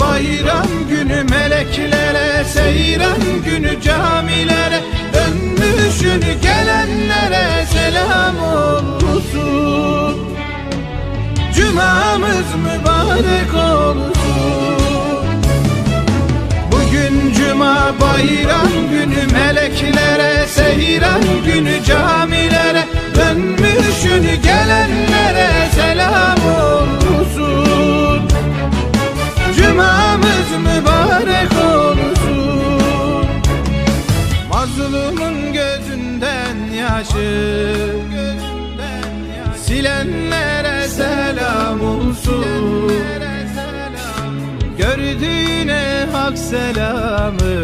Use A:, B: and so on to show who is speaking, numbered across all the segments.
A: bayram günü meleklere seyran günü camilere dönmüşün gelenlere selam olsun. Cumamız mübarek olsun. Bugün cuma bayram Gördüğüne hak selamı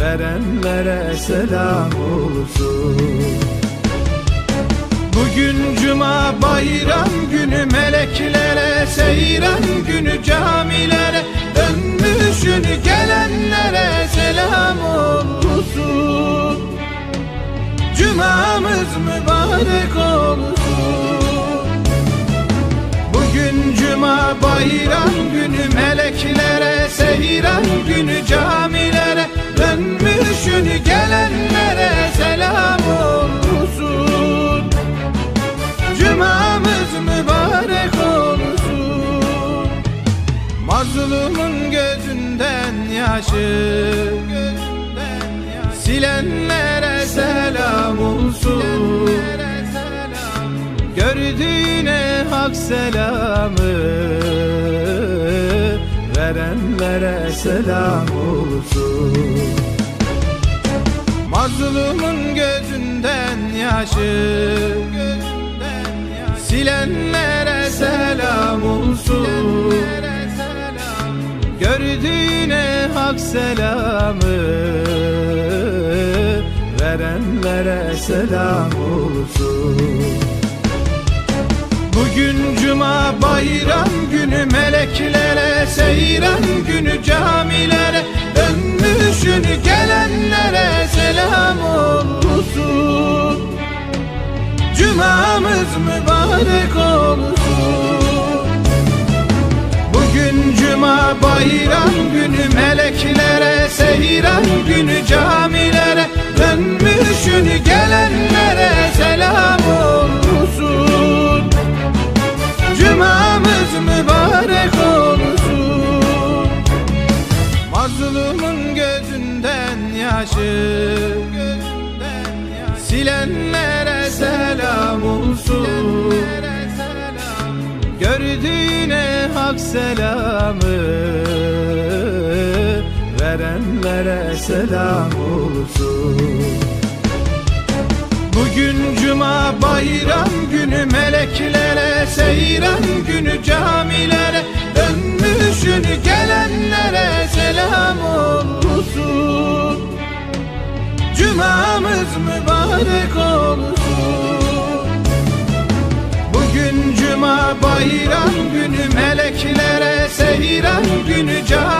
A: Verenlere selam olsun. Bugün cuma bayram günü meleklere seyran günü camilere dönmüşün gelenlere selam olsun. Cumamız mübarek olsun bayram günü meleklere seyran günü camilere dönmüşün gelenlere selam olsun. Cumamız mübarek olsun. Mazlumun gözünden yaşı Silenlere selam olsun. Gördüğüne hak selamı selam olsun. Mazlumun gözünden yaşı Silenlere selam olsun. Gördüğüne hak selamı Verenlere selam olsun Bugün cuma bayram günü meleklere seyran günü camilere dönmüşün gelenlere selam olsun. Cumamız mübarek olsun. Bugün cuma bayram günü Silenlere selam olsun. Gördüğüne hak selamı Verenlere selam olsun. Bugün cuma bayram günü meleklere seyran günü camilere dönmüşün gelenlere selam olsun. Cumamız mübarek olsun Bugün cuma bayram günü meleklere seyran günü cam